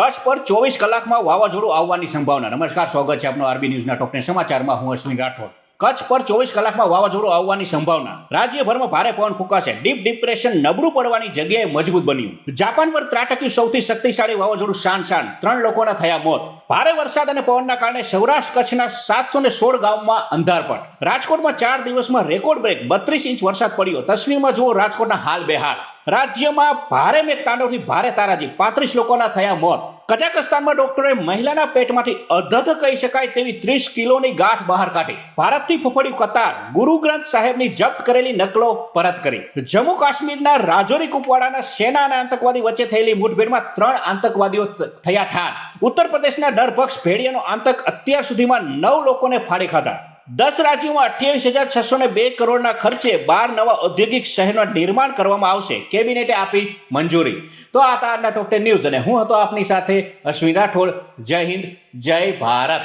કચ્છ પર ચોવીસ કલાકમાં વાવાઝોડું આવવાની સંભાવના. નમસ્કાર, સ્વાગત છે આપનો આરબી ન્યૂઝના ટોપને સમાચારમાં. હું અશ્વિન રાઠોડ. કચ્છ પર ચોવીસ કલાકમાં વાવાઝોડું આવવાની સંભાવના. રાજ્યભરમાં ભારે પવન ફૂંકાશે. ડીપ ડિપ્રેશન નબળું પડવાની જગ્યાએ મજબૂત બન્યું. જાપાન પર ત્રાટક્યું સૌથી શક્તિશાળી વાવાઝોડું શાન શાન. ત્રણ લોકોના થયા મોત. ભારે વરસાદ અને પવનના કારણે સૌરાષ્ટ્ર કચ્છના સાતસો ને સોળ ગામમાં અંધારપટ. રાજકોટમાં ચાર દિવસમાં રેકોર્ડ બ્રેક. બત્રીસ ઇંચ વરસાદ પડ્યો. તસવીરમાં જુઓ રાજકોટના હાલ બેહાલ રાજ્યમાં ભારે મેઘતાંડવથી ભારે તારાજી. પાંત્રીસ લોકોના થયા મોત. કઝાકસ્તાનમાં ડોક્ટરે મહિલાના પેટમાંથી અધધ કહી શકાય તેવી ત્રીસ કિલોની ગાંઠ બહાર કાઢી. ભારતથી ફફડ્યું કતાર. ગુરુ ગ્રંથ સાહેબની જપ્ત કરેલી નકલો પરત કરી. જમ્મુ કાશ્મીરના રાજૌરી કુપવાડાના સેના અને આતંકવાદી વચ્ચે થયેલી મુઠભેડમાં ત્રણ આતંકવાદીઓ થયા ઠાર. ઉત્તર પ્રદેશના ડરપક્ષ ભેડિયાનો આતંક અત્યાર સુધીમાં નવ લોકોને ફાડી ખાધા. દસ રાજ્યોમાં અઠ્યાવીસ હજાર છસો ને બે કરોડના ખર્ચે બાર નવા ઔદ્યોગિક શહેરનું નિર્માણ કરવામાં આવશે. કેબિનેટે આપી મંજૂરી. તો આ આજના ટોપ ટેન ન્યૂઝ અને હું હતો આપની સાથે અશ્વિન રાઠોડ. જય હિન્દ, જય ભારત.